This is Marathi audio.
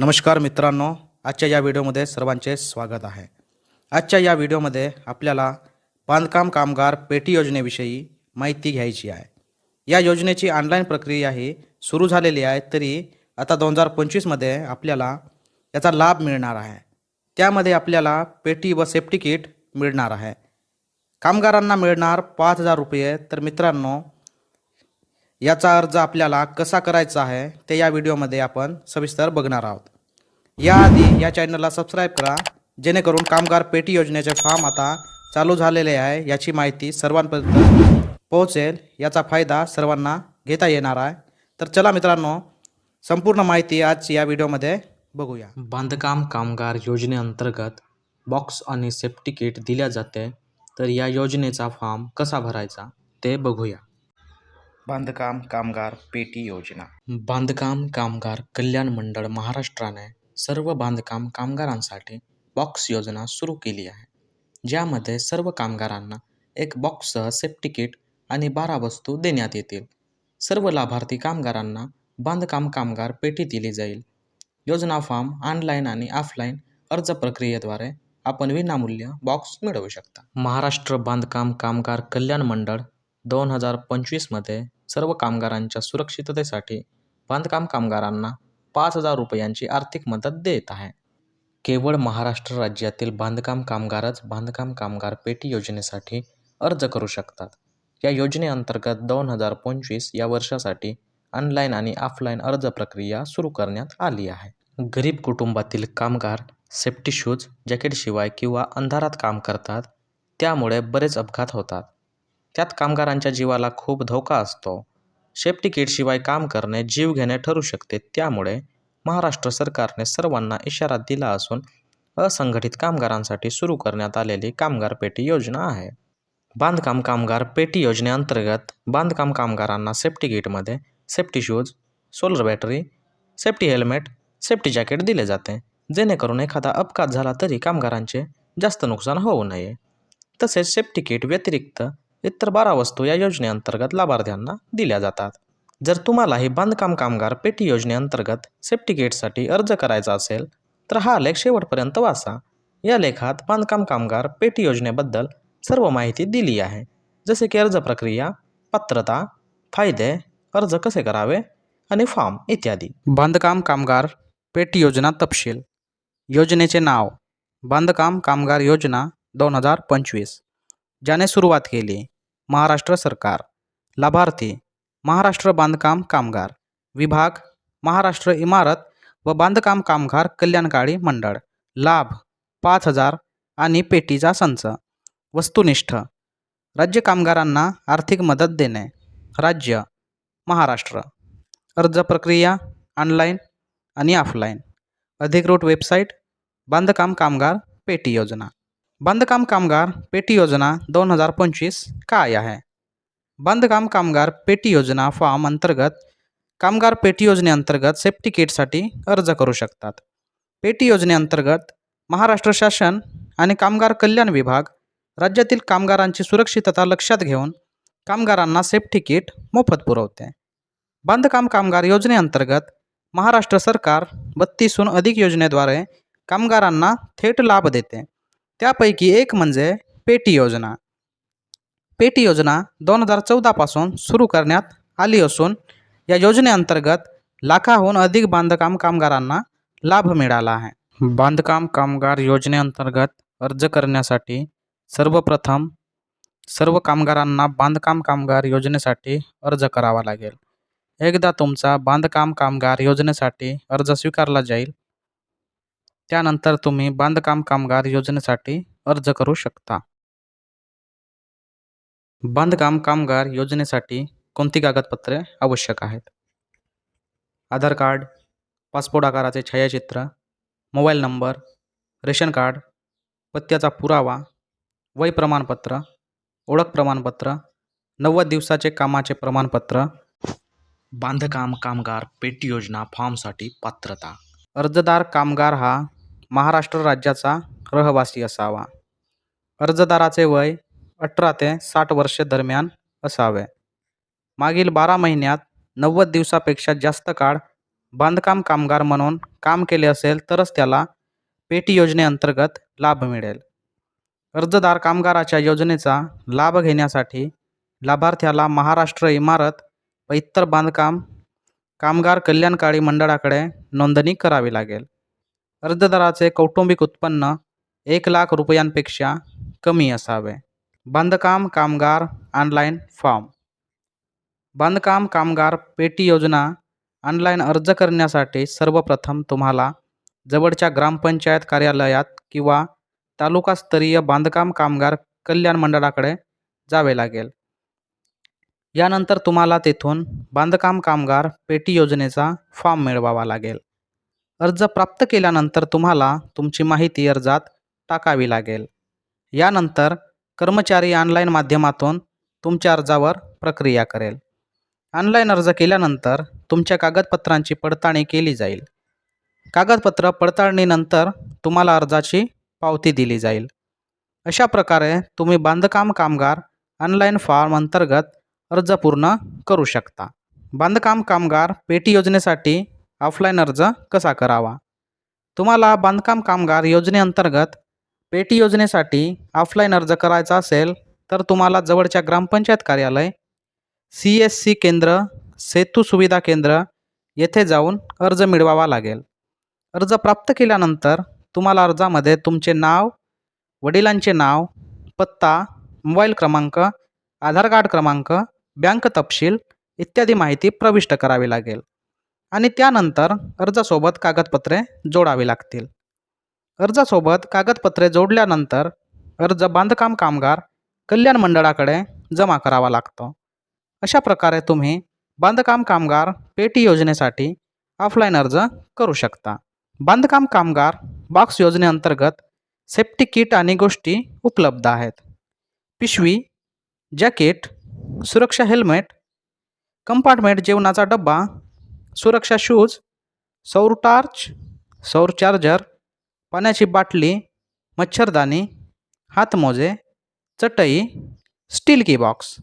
नमस्कार मित्रांनो आजच्या या व्हिडिओमध्ये सर्वांचे स्वागत आहे. आजच्या या व्हिडिओमध्ये आपल्याला बांधकाम कामगार पेटी योजनेविषयी माहिती घ्यायची आहे. या योजनेची ऑनलाईन प्रक्रिया ही सुरू झालेली आहे तरी आता दोन हजार पंचवीसमध्ये आपल्याला याचा लाभ मिळणार आहे. त्यामध्ये आपल्याला पेटी व सेफ्टी किट मिळणार आहे. कामगारांना मिळणार पाच हजार रुपये तर मित्रांनो याचा अर्ज आपल्याला कसा करायचा आहे ते या व्हिडिओमध्ये आपण सविस्तर बघणार आहोत. याआधी या चॅनलला सबस्क्राईब करा जेणेकरून कामगार पेटी योजनेचे फॉर्म आता चालू झालेले आहे याची माहिती सर्वांपर्यंत पोहोचेल याचा फायदा सर्वांना घेता येणार आहे. तर चला मित्रांनो संपूर्ण माहिती आज या व्हिडिओमध्ये बघूया. बांधकाम कामगार योजनेअंतर्गत बॉक्स आणि सेफ्टी किट दिल्या जाते तर या योजनेचा फॉर्म कसा भरायचा ते बघूया. बांधकाम कामगार पेटी योजना. बांधकाम कामगार कल्याण मंडळ महाराष्ट्राने सर्व बांधकाम कामगारांसाठी बॉक्स योजना सुरू केली आहे. ज्यामध्ये सर्व कामगारांना एक बॉक्ससह सेफ्टी किट आणि बारा वस्तू देण्यात येतील. सर्व लाभार्थी कामगारांना बांधकाम कामगार पेटी दिली जाईल. योजना फॉर्म ऑनलाईन आणि ऑफलाईन अर्ज प्रक्रियेद्वारे आपण विनामूल्य बॉक्स मिळवू शकता. महाराष्ट्र बांधकाम कामगार कल्याण मंडळ दोन हजार पंचवीसमध्ये सर्व कामगारांच्या सुरक्षिततेसाठी बांधकाम कामगारांना पाच हजार रुपयांची आर्थिक मदत देत आहे. केवळ महाराष्ट्र राज्यातील बांधकाम कामगारच बांधकाम कामगार पेटी योजनेसाठी अर्ज करू शकतात. या योजनेअंतर्गत दोन हजार पंचवीस या वर्षासाठी ऑनलाईन आणि ऑफलाईन अर्ज प्रक्रिया सुरू करण्यात आली आहे. गरीब कुटुंबातील कामगार सेफ्टी शूज जॅकेटशिवाय किंवा अंधारात काम करतात त्यामुळे बरेच अपघात होतात. त्यात कामगारांच्या जीवाला खूप धोका असतो. सेफ्टी किटशिवाय काम करणे जीव घेणे ठरू शकते. त्यामुळे महाराष्ट्र सरकारने सर्वांना इशारा दिला असून असंघटित कामगारांसाठी सुरू करण्यात आलेली कामगार पेटी योजना आहे. बांधकाम कामगार पेटी योजनेअंतर्गत बांधकाम कामगारांना सेफ्टी किटमध्ये safety shoes solar battery safety helmet safety jacket दिले जाते. जेणेकरून एखादा अपघात झाला तरी कामगारांचे जास्त नुकसान होऊ नये. तसेच सेफ्टी किट व्यतिरिक्त इतर बारा वस्तू या योजनेअंतर्गत लाभार्थ्यांना दिल्या जातात. जर तुम्हालाही बांधकाम कामगार पेटी योजनेअंतर्गत सेफ्टी किटसाठी अर्ज करायचा असेल तर हा लेख शेवटपर्यंत वाचा. या लेखात बांधकाम कामगार पेटी योजनेबद्दल सर्व माहिती दिली आहे. जसे की अर्ज प्रक्रिया पात्रता फायदे अर्ज कसे करावे आणि फॉर्म इत्यादी. बांधकाम कामगार पेटी योजना तपशील. योजनेचे नाव बांधकाम कामगार योजना दोन हजार पंचवीस. ज्याने सुरुवात केली महाराष्ट्र सरकार. लाभार्थी महाराष्ट्र बांधकाम कामगार. विभाग महाराष्ट्र इमारत व बांधकाम कामगार कल्याणकारी मंडळ. लाभ पाच हजार आणि पेटीचा संच. वस्तुनिष्ठ. राज्य कामगारांना आर्थिक मदत देणे. राज्य महाराष्ट्र. अर्ज प्रक्रिया ऑनलाईन आणि ऑफलाईन. अधिकृत वेबसाईट बांधकाम कामगार पेटी योजना. बांधकाम कामगार पेटी योजना दोन हजार पंचवीस काय आहे? बांधकाम कामगार पेटी योजना फॉर्म अंतर्गत कामगार पेटी योजनेअंतर्गत सेफ्टी किटसाठी अर्ज करू शकतात. पेटी योजनेअंतर्गत महाराष्ट्र शासन आणि कामगार कल्याण विभाग राज्यातील कामगारांची सुरक्षितता लक्षात घेऊन कामगारांना सेफ्टी किट मोफत पुरवते. बांधकाम कामगार योजनेअंतर्गत महाराष्ट्र सरकार बत्तीसहून अधिक योजनेद्वारे कामगारांना थेट लाभ देते. त्यापैकी एक म्हणजे पेटी योजना. पेटी योजना दोन हजार चौदापासून सुरू करण्यात आली असून या योजनेअंतर्गत लाखाहून अधिक बांधकाम कामगारांना लाभ मिळाला आहे. बांधकाम कामगार योजनेअंतर्गत अर्ज करण्यासाठी सर्वप्रथम सर्व कामगारांना बांधकाम कामगार योजनेसाठी अर्ज करावा लागेल. एकदा तुमचा बांधकाम कामगार योजनेसाठी अर्ज स्वीकारला जाईल त्यानंतर तुम्ही बांधकाम कामगार योजनेसाठी अर्ज करू शकता. बांधकाम कामगार योजनेसाठी कोणती कागदपत्रे आवश्यक आहेत? आधार कार्ड पासपोर्ट आकाराचे छायाचित्र मोबाईल नंबर रेशन कार्ड पत्त्याचा पुरावा वय प्रमाणपत्र ओळख प्रमाणपत्र नव्वद दिवसाचे कामाचे प्रमाणपत्र. बांधकाम कामगार पेटी योजना फॉर्मसाठी पात्रता. अर्जदार कामगार हा महाराष्ट्र राज्याचा रहिवासी असावा. अर्जदाराचे वय अठरा ते साठ वर्षे दरम्यान असावे. मागील बारा महिन्यात नव्वद दिवसापेक्षा जास्त काळ बांधकाम कामगार म्हणून काम केले असेल तरच त्याला पेटी योजनेअंतर्गत लाभ मिळेल. अर्जदार कामगाराच्या योजनेचा लाभ घेण्यासाठी लाभार्थ्याला महाराष्ट्र इमारत व इतर बांधकाम कामगार कल्याणकारी मंडळाकडे नोंदणी करावी लागेल. अर्जदाराचे कौटुंबिक उत्पन्न एक लाख रुपयांपेक्षा कमी असावे. बांधकाम कामगार ऑनलाईन फॉर्म. बांधकाम कामगार पेटी योजना ऑनलाईन अर्ज करण्यासाठी सर्वप्रथम तुम्हाला जवळच्या ग्रामपंचायत कार्यालयात किंवा तालुकास्तरीय बांधकाम कामगार कल्याण मंडळाकडे जावे लागेल. यानंतर तुम्हाला तेथून बांधकाम कामगार पेटी योजनेचा फॉर्म मिळवावा लागेल. अर्ज प्राप्त केल्यानंतर तुम्हाला तुमची माहिती अर्जात टाकावी लागेल. यानंतर कर्मचारी ऑनलाईन माध्यमातून तुमच्या अर्जावर प्रक्रिया करेल. ऑनलाईन अर्ज केल्यानंतर तुमच्या कागदपत्रांची पडताळणी केली जाईल. कागदपत्र पडताळणीनंतर तुम्हाला अर्जाची पावती दिली जाईल. अशा प्रकारे तुम्ही बांधकाम कामगार ऑनलाईन फॉर्म अंतर्गत अर्ज पूर्ण करू शकता. बांधकाम कामगार पेटी योजनेसाठी ऑफलाईन अर्ज कसा करावा? तुम्हाला बांधकाम कामगार योजनेअंतर्गत पेटी योजनेसाठी ऑफलाईन अर्ज करायचा असेल तर तुम्हाला जवळच्या ग्रामपंचायत कार्यालय सी एस सी केंद्र सेतू सुविधा केंद्र येथे जाऊन अर्ज मिळवावा लागेल. अर्ज प्राप्त केल्यानंतर तुम्हाला अर्जामध्ये तुमचे नाव वडिलांचे नाव पत्ता मोबाईल क्रमांक आधार कार्ड क्रमांक बँक तपशील इत्यादी माहिती प्रविष्ट करावी लागेल. आणि त्यानंतर अर्जासोबत कागदपत्रे जोडावी लागतील. अर्जासोबत कागदपत्रे जोडल्यानंतर अर्ज बांधकाम कामगार कल्याण मंडळाकडे जमा करावा लागतो. अशा प्रकारे तुम्ही बांधकाम कामगार पेटी योजनेसाठी ऑफलाईन अर्ज करू शकता. बांधकाम कामगार बॉक्स योजनेअंतर्गत सेफ्टी किट आणि गोष्टी उपलब्ध आहेत. पिशवी जॅकेट सुरक्षा हेल्मेट कंपार्टमेंट जेवणाचा डब्बा सुरक्षा शूज सौर टार्च सौर चार्जर पाण्याची बाटली मच्छरदाणी हातमोजे चटई स्टील की बॉक्स.